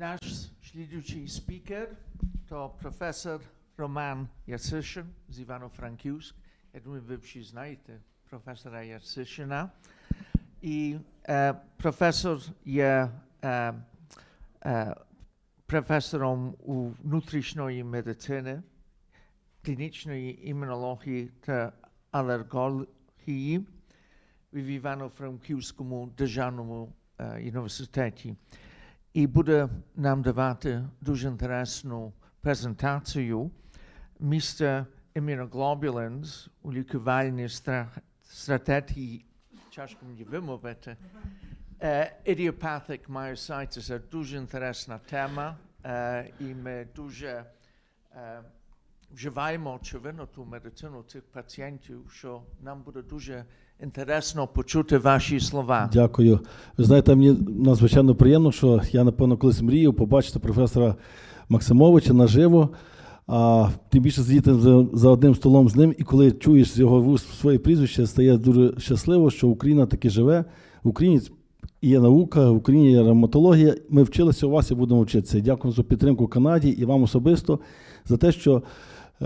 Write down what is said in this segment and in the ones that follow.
Наш слідуючий спікер то професор Роман Яцишин з Івано-Франківськ. Я думаю, ви всі знаєте професора Яцишина. І е, професор є е, е, професором у внутрішньої медицини, клінічної імунології та алергології в Івано-Франківському державному е, університеті. І буде нам давати дуже інтересну презентацію місця immunoglobulins у лікувальній стра- стратегії, тяжко мені вимовити, е, idiopathic myositis – це дуже інтересна тема, е, і ми дуже е, вживаємо, очевидно, ту медицину цих пацієнтів, що нам буде дуже інтересно почути ваші слова. Дякую. Ви знаєте, мені надзвичайно приємно, що я, напевно, колись мріяв побачити професора Максимовича наживо, а тим більше сидіти за, одним столом з ним, і коли чуєш його вуст своє прізвище, стає дуже щасливо, що Україна таки живе. В Україні є наука, в Україні є ревматологія. Ми вчилися у вас і будемо вчитися. Дякую за підтримку Канаді і вам особисто за те, що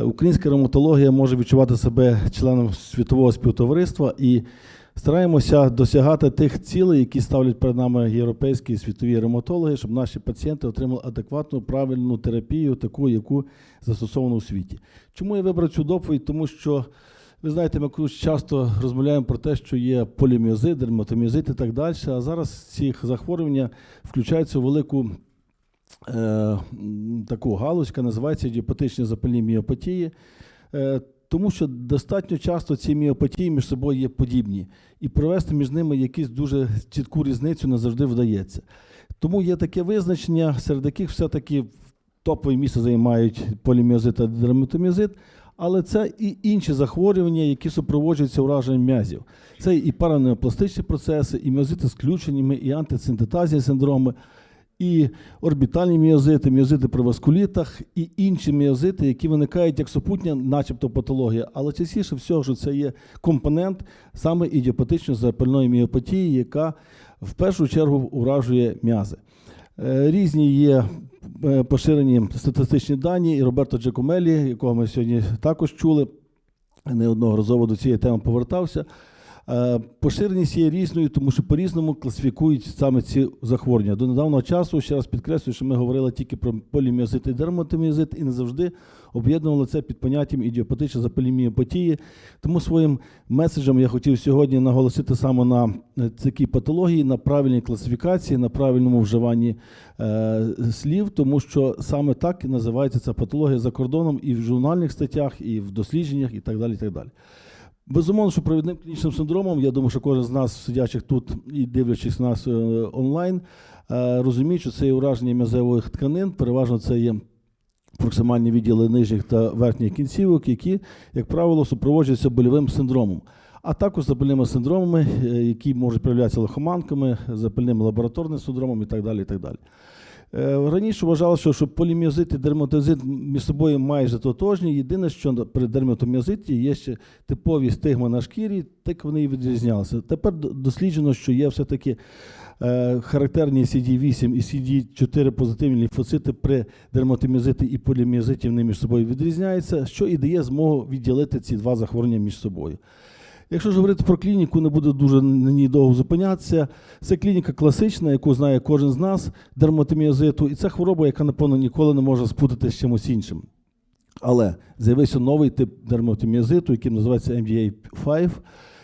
українська ревматологія може відчувати себе членом світового співтовариства і стараємося досягати тих цілей, які ставлять перед нами європейські і світові ревматологи, щоб наші пацієнти отримали адекватну, правильну терапію, таку, яку застосовано у світі. Чому я вибрав цю доповідь? Тому що ви знаєте, ми часто розмовляємо про те, що є поліміозит, дерматоміозит і так далі. А зараз ці захворювання включаються у велику е, таку галузь, яка називається ідіопатичні запальні міопатії. Е, тому що достатньо часто ці міопатії між собою є подібні, і провести між ними якусь дуже чітку різницю не завжди вдається. Тому є таке визначення, серед яких все-таки топове місце займають поліміозит та дерматоміозит, але це і інші захворювання, які супроводжуються ураженням м'язів. Це і паранеопластичні процеси, і міозити з включеннями, і антисинтетазні синдроми, і орбітальні міозити, міозити при васкулітах, і інші міозити, які виникають як супутня, начебто патологія, але частіше всього, що це є компонент саме ідіопатичної запальної міопатії, яка в першу чергу уражує м'язи. Е, Різні є е, поширені статистичні дані, і Роберто Джекомелі, якого ми сьогодні також чули, неодноразово до цієї теми повертався. Е, Поширеність є різною, тому що по-різному класифікують саме ці захворювання. До недавнього часу, ще раз підкреслюю, що ми говорили тільки про поліміозит і дерматоміозит, і не завжди об'єднували це під поняттям ідіопатична запаліміопатії. Тому своїм меседжем я хотів сьогодні наголосити саме на е, такій патології, на правильній класифікації, на правильному вживанні е, слів, тому що саме так і називається ця патологія за кордоном і в журнальних статтях, і в дослідженнях, і так далі. І так далі. Безумовно, що провідним клінічним синдромом, я думаю, що кожен з нас, сидячих тут і дивлячись нас е, онлайн, е, розуміє, що це є ураження м'язевих тканин, переважно це є проксимальні відділи нижніх та верхніх кінцівок, які, як правило, супроводжуються больовим синдромом. А також запальними синдромами, е, які можуть проявлятися лихоманками, запальним лабораторним синдромом і так далі. І так далі. Е, Раніше вважалося, що, поліміозит і дерматозит між собою майже тотожні. Єдине, що при дерматоміозиті є ще типові стигма на шкірі, так вони і відрізнялися. Тепер досліджено, що є все-таки е, характерні CD8 і CD4 позитивні лімфоцити при дерматоміозиті і поліміозиті вони між собою відрізняються, що і дає змогу відділити ці два захворювання між собою. Якщо ж говорити про клініку, не буду дуже на ній довго зупинятися. Це клініка класична, яку знає кожен з нас, дерматоміозиту, і це хвороба, яка, напевно, ніколи не може спутати з чимось іншим. Але з'явився новий тип дерматоміозиту, який називається MDA5.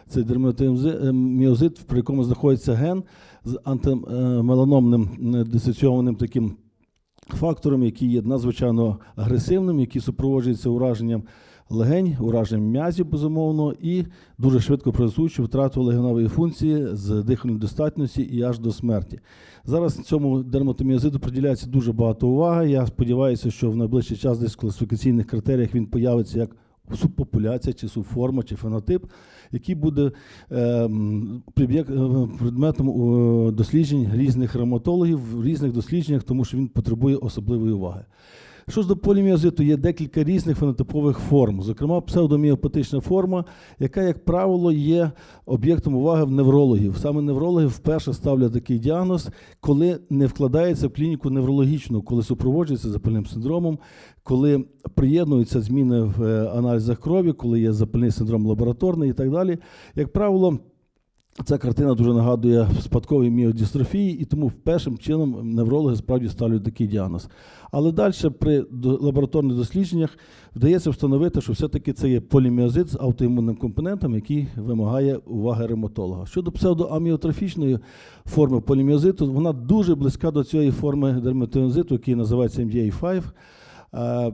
Це дерматоміозит, при якому знаходиться ген з антимеланомним дисоціованим таким фактором, який є надзвичайно агресивним, який супроводжується ураженням легень, ураженням м'язів, безумовно, і дуже швидко прогресуючи втрату легенової функції з дихальної достатності і аж до смерті. Зараз цьому дерматоміозиту приділяється дуже багато уваги. Я сподіваюся, що в найближчий час десь в класифікаційних критеріях він появиться як субпопуляція, чи субформа, чи фенотип, який буде е, м, приб'єк- е, предметом е, досліджень різних ревматологів в різних дослідженнях, тому що він потребує особливої уваги. Що ж до поліміозиту, є декілька різних фенотипових форм, зокрема псевдоміопатична форма, яка, як правило, є об'єктом уваги в неврологів. Саме неврологи вперше ставлять такий діагноз, коли не вкладається в клініку неврологічну, коли супроводжується запальним синдромом, коли приєднуються зміни в е, аналізах крові, коли є запальний синдром лабораторний і так далі. Як правило, Ця картина дуже нагадує спадкові міодістрофії, і тому першим чином неврологи справді ставлять такий діагноз. Але далі при лабораторних дослідженнях вдається встановити, що все-таки це є поліміозит з аутоімунним компонентом, який вимагає уваги ревматолога. Щодо псевдоаміотрофічної форми поліміозиту, вона дуже близька до цієї форми дерматинозиту, який називається MDA5.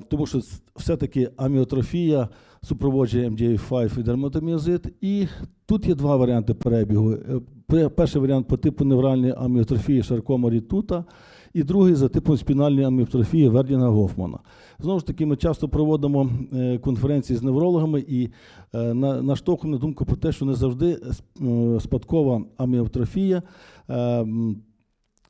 Тому що все-таки аміотрофія супроводжує MDA5 і дерматоміозит. І тут є два варіанти перебігу. Е, Перший варіант по типу невральної аміотрофії Шаркома рітута, і другий за типом спінальної аміотрофії Вердіна Гофмана. Знову ж таки, ми часто проводимо е, конференції з неврологами і е, наштовхуємо на думку про те, що не завжди спадкова аміотрофія.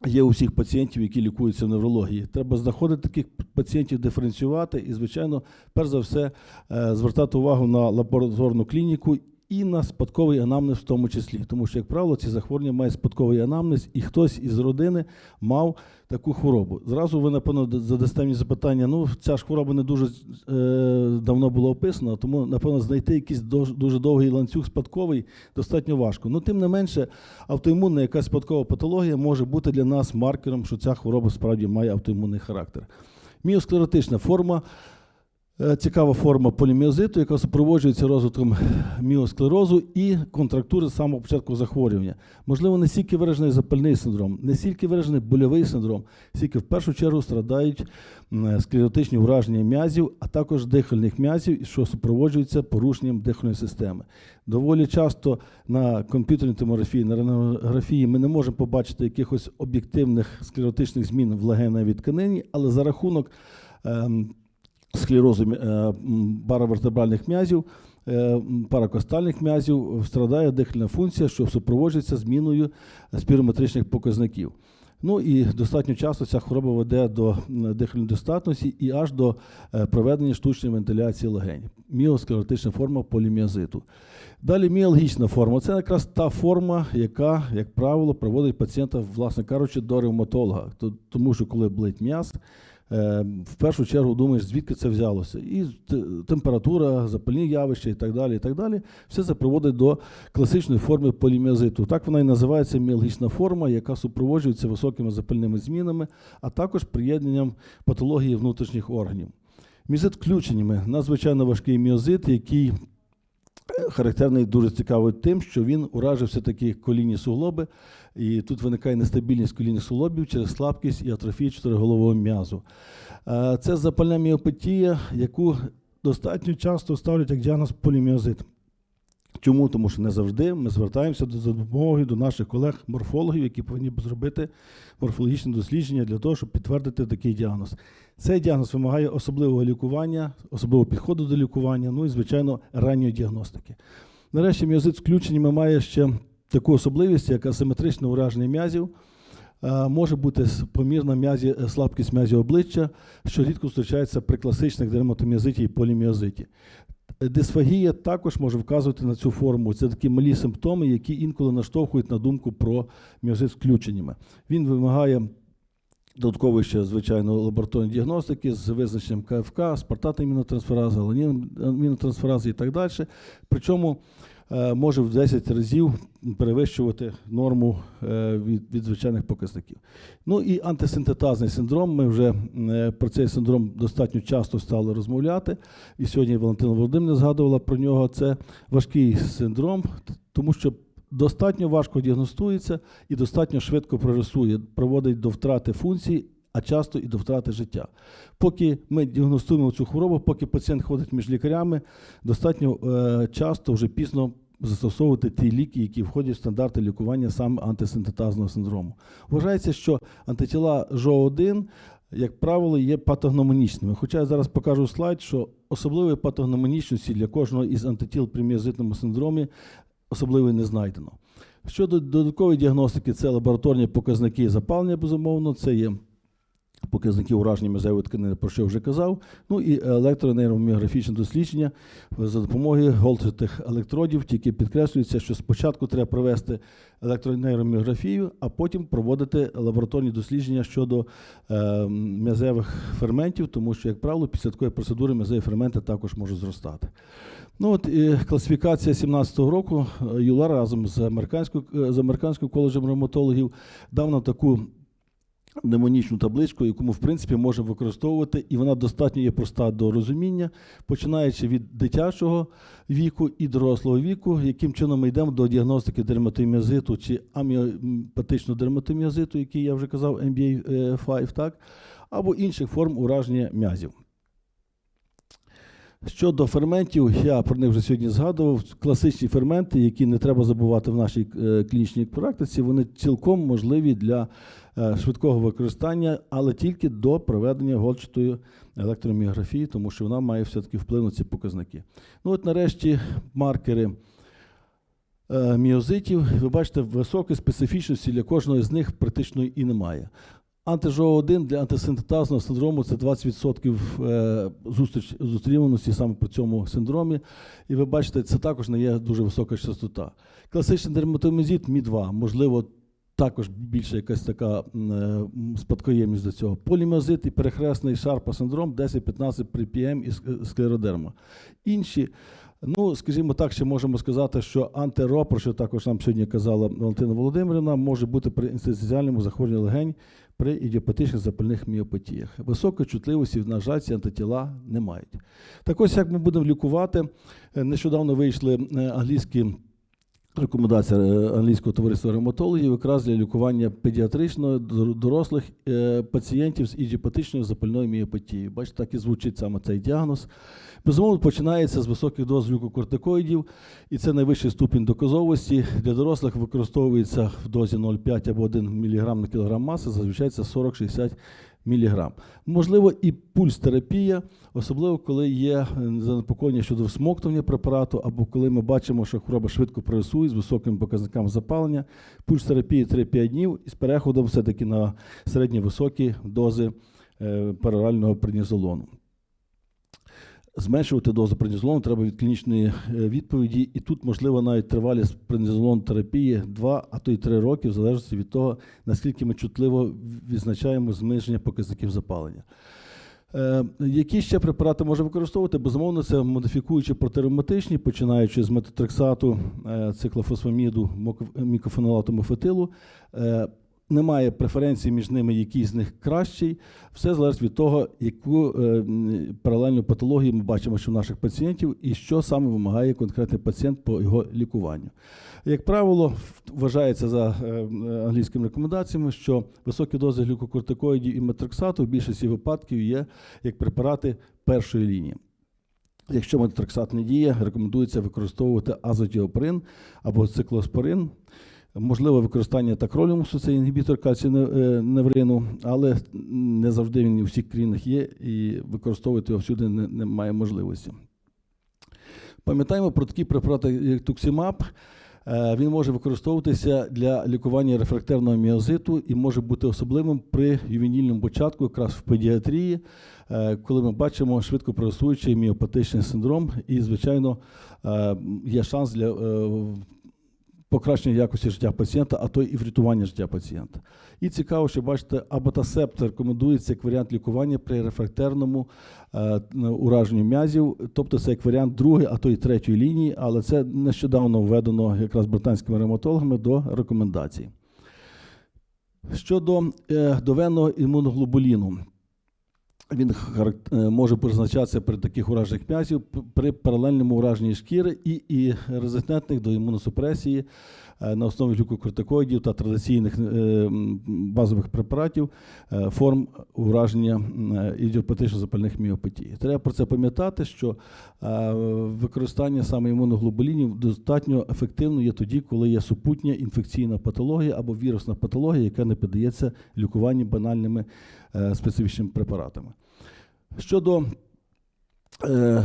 Є у всіх пацієнтів, які лікуються в неврології. Треба знаходити таких пацієнтів, диференціювати і, звичайно, перш за все, е, звертати увагу на лабораторну клініку і на спадковий анамнез в тому числі. Тому що, як правило, ці захворювання мають спадковий анамнез, і хтось із родини мав таку хворобу. Зразу ви, напевно, задасте мені запитання: ну, ця ж хвороба не дуже е, давно була описана, тому, напевно, знайти якийсь дуже довгий ланцюг спадковий достатньо важко. Ну, тим не менше, автоімунна якась спадкова патологія може бути для нас маркером, що ця хвороба справді має автоімунний характер. Міосклеротична форма. Е, Цікава форма поліміозиту, яка супроводжується розвитком міосклерозу і контрактури з самого початку захворювання. Можливо, не стільки виражений запальний синдром, не стільки виражений больовий синдром, стільки в першу чергу страдають м, склеротичні ураження м'язів, а також дихальних м'язів, що супроводжується порушенням дихальної системи. Доволі часто на комп'ютерній томографії, на рентгенографії ми не можемо побачити якихось об'єктивних склеротичних змін в легеневій тканині, але за рахунок ем, склерозу е, паравертебральних м'язів, е, паракостальних м'язів страдає дихальна функція, що супроводжується зміною спірометричних показників. Ну і достатньо часто ця хвороба веде до дихальної достатності і аж до е, проведення штучної вентиляції легень. Міосклеротична форма поліміозиту. Далі міалгічна форма. Це якраз та форма, яка, як правило, проводить пацієнта, власне кажучи, до ревматолога. Тому що коли болить м'яз, е, в першу чергу думаєш, звідки це взялося. І температура, запальні явища і так далі. і так далі. Все це приводить до класичної форми поліміозиту. Так вона і називається міалгічна форма, яка супроводжується високими запальними змінами, а також приєднанням патології внутрішніх органів. Мізит включеннями надзвичайно важкий міозит, який е, характерний дуже цікавий тим, що він уражив все-таки колінні суглоби, і тут виникає нестабільність колінних суглобів через слабкість і атрофію чотириголового м'язу. Е, Це запальна міопатія, яку достатньо часто ставлять як діагноз поліміозит. Чому? Тому що не завжди ми звертаємося до- допомогою до наших колег-морфологів, які повинні зробити морфологічне дослідження для того, щоб підтвердити такий діагноз. Цей діагноз вимагає особливого лікування, особливого підходу до лікування, ну і, звичайно, ранньої діагностики. Нарешті міозит з включеннями має ще таку особливість, як асиметричне ураження м'язів. Е, Може бути помірна м'язі, е, слабкість м'язів обличчя, що рідко зустрічається при класичних дерматоміозиті і поліміозиті. Е, Дисфагія також може вказувати на цю форму. Це такі малі симптоми, які інколи наштовхують на думку про міозит з включеннями. Він вимагає додаткової ще, звичайно, лабораторної діагностики з визначенням КФК, спартатної мінотрансферази, аланін мінотрансферази і так далі. Причому може в 10 разів перевищувати норму е, від, від звичайних показників. Ну і антисинтетазний синдром. Ми вже е, про цей синдром достатньо часто стали розмовляти. І сьогодні Валентина Володимирівна згадувала про нього. Це важкий синдром, тому що достатньо важко діагностується і достатньо швидко прогресує, приводить до втрати функцій, а часто і до втрати життя. Поки ми діагностуємо цю хворобу, поки пацієнт ходить між лікарями, достатньо е, часто вже пізно застосовувати ті ліки, які входять в стандарти лікування саме антисинтетазного синдрому. Вважається, що антитіла ЖО1 як правило, є патогномонічними. Хоча я зараз покажу слайд, що особливої патогномонічності для кожного із антитіл при міозитному синдромі особливої не знайдено. Щодо додаткової діагностики, це лабораторні показники запалення, безумовно, це є показники ураження мезевої тканини, про що вже казав. Ну і електронейроміографічне дослідження за допомогою голчатих електродів. Тільки підкреслюється, що спочатку треба провести електронейроміографію, а потім проводити лабораторні дослідження щодо е, м'язевих ферментів, тому що, як правило, після такої процедури м'язеві ферменти також можуть зростати. Ну от і класифікація 17-го року е, ЮЛАР разом з американською е, з американським коледжем ревматологів дав нам таку демонічну табличку, яку ми в принципі можемо використовувати, і вона достатньо є проста до розуміння, починаючи від дитячого віку і дорослого віку, яким чином ми йдемо до діагностики дерматоміозиту чи аміопатичного дерматоміозиту, який я вже казав, MBA5, так, або інших форм ураження м'язів. Щодо ферментів, я про них вже сьогодні згадував. Класичні ферменти, які не треба забувати в нашій е, клінічній практиці, вони цілком можливі для е, швидкого використання, але тільки до проведення гольчатої електроміографії, тому що вона має все-таки вплив на ці показники. Ну от нарешті маркери е, міозитів. Ви бачите, високої специфічності для кожного з них практично і немає. Антижо-1 для антисинтетазного синдрому це 20% е, зустріч зустрічуваності саме по цьому синдромі. І ви бачите, це також не є дуже висока частота. Класичний дерматомезіт Мі2, можливо, також більше якась така е, спадкоємність до цього. Поліміозит і перехресний шарпа синдром 10-15 при ПМ і склеродерма. Інші, ну, скажімо так, ще можемо сказати, що антиро, що також нам сьогодні казала Валентина Володимирівна, може бути при інституціальному захворюванні легень при ідіопатичних запальних міопатіях. Високої чутливості, на жаль, ці антитіла не мають. Так ось, як ми будемо лікувати, е, нещодавно вийшли е, англійські рекомендація е, англійського товариства ревматологів якраз для лікування педіатричного дорослих е, пацієнтів з ідіопатичною запальною міопатією. Бачите, так і звучить саме цей діагноз. Безумовно, починається з високих доз глюкокортикоїдів, і це найвищий ступінь доказовості. Для дорослих використовується в дозі 0,5 або 1 мг на кілограм маси, зазвичай це 40-60 мг. Можливо, і пульс-терапія, особливо коли є е, занепокоєння щодо всмоктування препарату, або коли ми бачимо, що хвороба швидко прогресує з високими показниками запалення. Пульс-терапія 3-5 днів із переходом все-таки на середні високі дози е, перорального преднізолону. Зменшувати дозу преднізолону треба від клінічної е, відповіді, і тут можливо навіть тривалість преднізолон терапії 2, а то й 3 роки, в залежності від того, наскільки ми чутливо відзначаємо зниження показників запалення. Е, Які ще препарати можна використовувати? Безумовно, це модифікуючі протиревматичні, починаючи з метотрексату, е, циклофосфаміду, мікофенолату мофетилу. Немає преференції між ними, який з них кращий. Все залежить від того, яку е, паралельну патологію ми бачимо, що в наших пацієнтів, і що саме вимагає конкретний пацієнт по його лікуванню. Як правило, вважається за е, англійськими рекомендаціями, що високі дози глюкокортикоїдів і метрексату в більшості випадків є як препарати першої лінії. Якщо метотрексат не діє, рекомендується використовувати азотіоприн або циклоспорин. Можливо, використання такролімусу, це інгібітор кальціневрину, але не завжди він у всіх країнах є, і використовувати його всюди не- немає можливості. Пам'ятаємо про такі препарати, як туксимаб. Е, Він може використовуватися для лікування рефрактерного міозиту і може бути особливим при ювенільному початку, якраз в педіатрії, е, коли ми бачимо швидко прогресуючий міопатичний синдром, і, звичайно, е, є шанс для е, покращення якості життя пацієнта, а то і врятування життя пацієнта. І цікаво, що бачите, абатасепт рекомендується як варіант лікування при рефрактерному е, ураженню м'язів, тобто це як варіант другої, а то й третьої лінії, але це нещодавно введено якраз британськими ревматологами до рекомендацій. Щодо е, довенного імуноглобуліну. Він е, може призначатися при таких ураженнях м'язів при паралельному ураженні шкіри і, і резистентних до імуносупресії на основі глюкокортикоїдів та традиційних е, базових препаратів е, форм ураження ідіопатично запальних міопатій. Треба про це пам'ятати, що е, використання саме імуноглобулінів достатньо ефективно є тоді, коли є супутня інфекційна патологія або вірусна патологія, яка не піддається лікуванню банальними е, специфічними препаратами. Щодо е,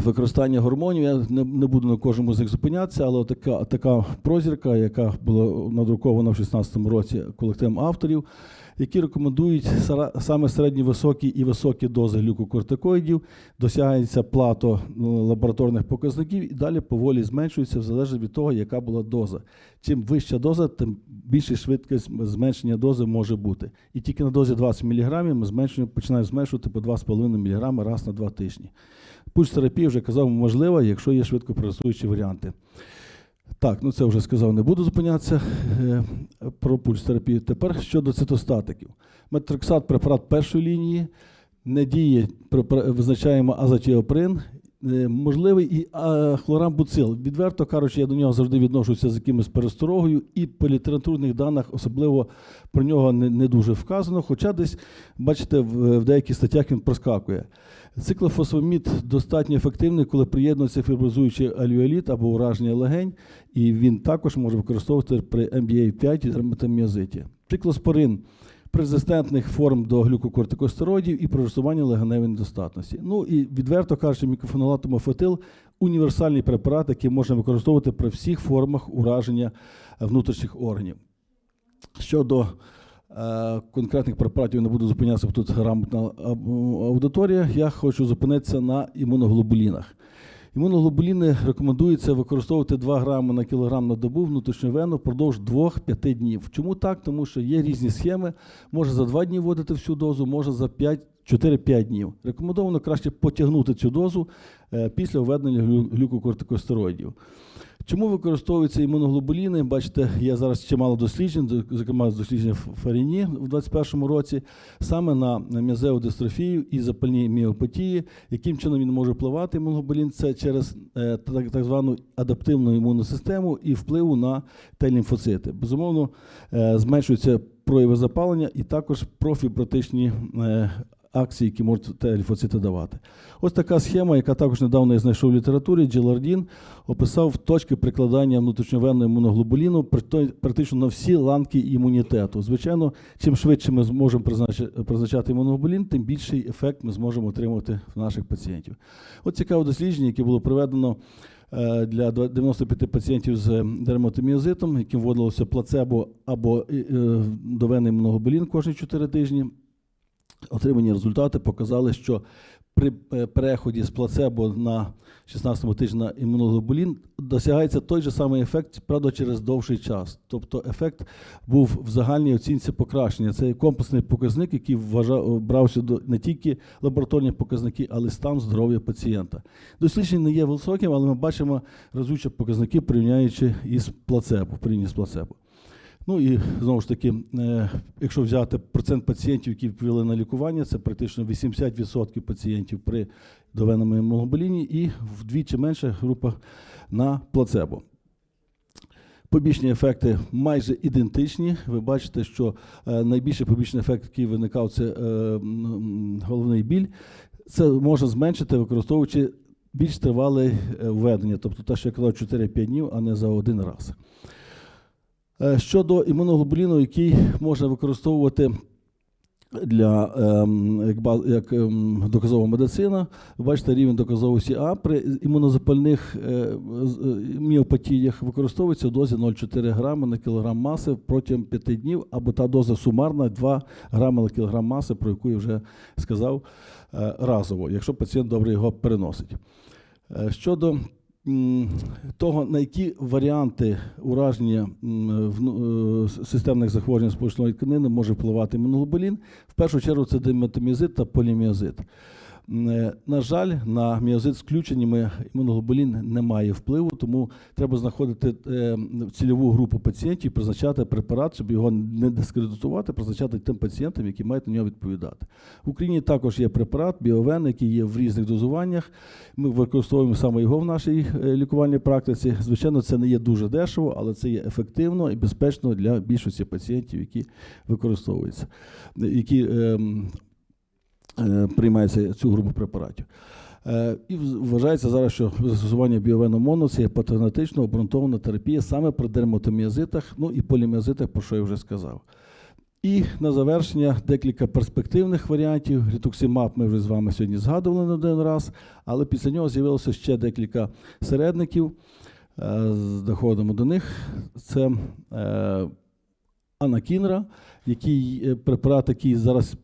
використання гормонів, я не, не буду на кожному з них зупинятися, але така, така прозірка, яка була надрукована в 2016 році колективом авторів, які рекомендують саме середні високі і високі дози глюкокортикоїдів, досягається плато ну, лабораторних показників і далі поволі зменшується в залежності від того, яка була доза. Чим вища доза, тим більша швидкість зменшення дози може бути. І тільки на дозі 20 мг ми зменшуємо, починаємо зменшувати по 2,5 мг раз на 2 тижні. Пульс-терапія вже казав, можлива, якщо є швидко прогресуючі варіанти. Так, ну це вже сказав, не буду зупинятися е, про пульс-терапію. Тепер щодо цитостатиків. Метриксат препарат першої лінії, не діє, визначаємо азотіоприн, е, можливий і а, хлорамбуцил. Відверто кажучи, я до нього завжди відношуся з якимось пересторогою, і по літературних даних особливо про нього не, не дуже вказано, хоча десь, бачите, в, в деяких статтях він проскакує. Циклофосфамід достатньо ефективний, коли приєднується фіброзуючий альвеоліт або ураження легень, і він також може використовувати при MBA5 і дерматоміозиті. Циклоспорин при резистентних форм до глюкокортикостероїдів і при розсуванні легеневої недостатності. Ну і відверто кажучи, мікрофенолат мофетил універсальний препарат, який можна використовувати при всіх формах ураження внутрішніх органів. Щодо конкретних препаратів не буду зупинятися, бо тут грамотна аудиторія. Я хочу зупинитися на імуноглобулінах. Імуноглобуліни рекомендується використовувати 2 грами на кілограм на добу внутрішню вену впродовж 2-5 днів. Чому так? Тому що є різні схеми. Може за 2 дні вводити всю дозу, може за 5 4-5 днів. Рекомендовано краще потягнути цю дозу е, після введення глю- глюкокортикостероїдів. Чому використовуються імуноглобуліни? Бачите, є зараз чимало досліджень, зокрема дослідження в Фаріні в 2021 році, саме на м'язеодистрофію і запальні міопатії. Яким чином він може впливати імуноглобулін? Це через е, так, звану адаптивну імунну систему і впливу на Т-лімфоцити. Безумовно, е, зменшуються прояви запалення і також профібротичні акції, які можуть Т-лімфоцити давати. Ось така схема, яка також недавно я знайшов в літературі. Джелардін описав точки прикладання внутрішньовенного імуноглобуліну практи- практично на всі ланки імунітету. Звичайно, чим швидше ми зможемо призначати, імуноглобулін, тим більший ефект ми зможемо отримати в наших пацієнтів. От цікаве дослідження, яке було проведено е, для 95 пацієнтів з дерматоміозитом, яким вводилося плацебо або е, е, довений імуноглобулін кожні 4 тижні. Отримані результати показали, що при е, переході з плацебо на 16 тижні на імуноглобулін досягається той же самий ефект, правда, через довший час. Тобто ефект був в загальній оцінці покращення. Це комплексний показник, який вважав, брався до не тільки лабораторні показники, але й стан здоров'я пацієнта. Дослідження не є високим, але ми бачимо разючі показники, порівняючи із плацебо, в з плацебо. Ну і знову ж таки, е, якщо взяти процент пацієнтів, які відповіли на лікування, це практично 80% пацієнтів при довеному імуноглобуліні і вдвічі менша група на плацебо. Побічні ефекти майже ідентичні. Ви бачите, що е, найбільший побічний ефект, який виникав, це е, головний біль. Це можна зменшити, використовуючи більш тривале введення, тобто те, що я казав, 4-5 днів, а не за один раз. Е, Щодо імуноглобуліну, який можна використовувати для ем, як, як ем, доказова медицина, ви бачите рівень доказовості А при імунозапальних е, е, міопатіях використовується в дозі 0,4 грами на кілограм маси протягом 5 днів, або та доза сумарна 2 грами на кілограм маси, про яку я вже сказав разово, якщо пацієнт добре його переносить. Щодо того, на які варіанти ураження м, вну- е, системних захворювань сполучної тканини може впливати імуноглобулін, в першу чергу це диметомізит та поліміозит. Е, На жаль, на міозит з включеннями імуноглобулін не має впливу, тому треба знаходити е, цільову групу пацієнтів, призначати препарат, щоб його не дискредитувати, призначати тим пацієнтам, які мають на нього відповідати. В Україні також є препарат Біовен, який є в різних дозуваннях. Ми використовуємо саме його в нашій е, лікувальній практиці. Звичайно, це не є дуже дешево, але це є ефективно і безпечно для більшості пацієнтів, які використовуються, які е, цю групу препаратів. Е, І вважається зараз, що застосування біовену моно це є патогенетично обґрунтована терапія саме при дерматоміозитах, ну і поліміозитах, про що я вже сказав. І на завершення декілька перспективних варіантів. Рітуксимаб ми вже з вами сьогодні згадували не один раз, але після нього з'явилося ще декілька середників. Е, Доходимо до них. Це Анакінра, який препарат, який зараз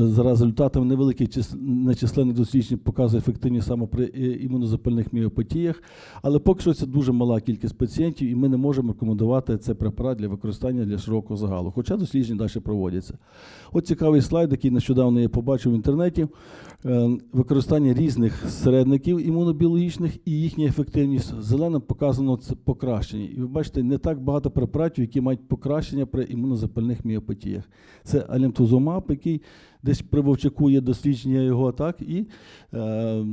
за результатами невеликих чис- нечисленних досліджень показує ефективність саме при е, імунозапальних міопатіях. Але поки що це дуже мала кількість пацієнтів, і ми не можемо рекомендувати цей препарат для використання для широкого загалу. Хоча дослідження далі проводяться. От цікавий слайд, який нещодавно я побачив в інтернеті. Е, Використання різних середників імунобіологічних і їхня ефективність. Зеленим показано це покращення. І ви бачите, не так багато препаратів, які мають покращення при імунозапальних міопатіях. Це алімтузумаб, який десь при Вовчаку є дослідження його, так, і е,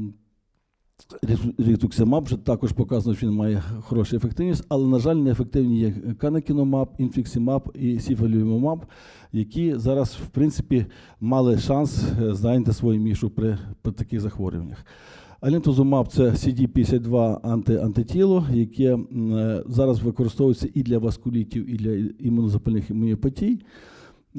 рітуксимаб вже також показано, що він має хорошу ефективність, але, на жаль, неефективні є канекіномаб, інфіксимаб і сіфалюмаб, які зараз, в принципі, мали шанс е, зайняти свою мішу при, при таких захворюваннях. Алінтузумаб це CD52 анти, антитіло, яке е, зараз використовується і для васкулітів, і для імунозапальних міопатій.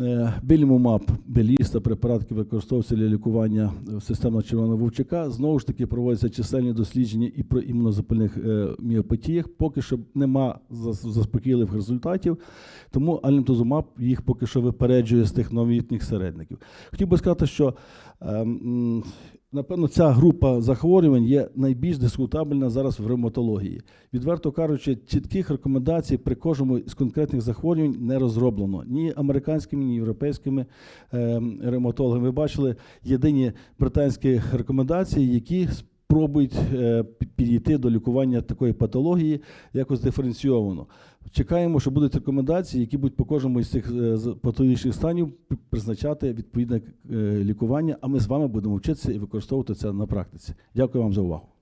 Е, Белімумаб, беліста, препаратки використовуються для лікування е, системного червоного вовчака. Знову ж таки, проводяться чисельні дослідження і про імунозапальних е, міопатіях. Поки що нема заспокійливих результатів, тому алімтузумаб їх поки що випереджує з тих новітніх середників. Хотів би сказати, що е, м, напевно ця група захворювань є найбільш дискутабельна зараз в ревматології. Відверто кажучи, чітких рекомендацій при кожному з конкретних захворювань не розроблено ні американськими, ні європейськими е, ревматологами. Ви бачили єдині британські рекомендації, які спробують е, підійти до лікування такої патології якось диференційовано. Чекаємо, що будуть рекомендації, які будуть по кожному із цих е, патологічних станів призначати відповідне е, лікування. А ми з вами будемо вчитися і використовувати це на практиці. Дякую вам за увагу.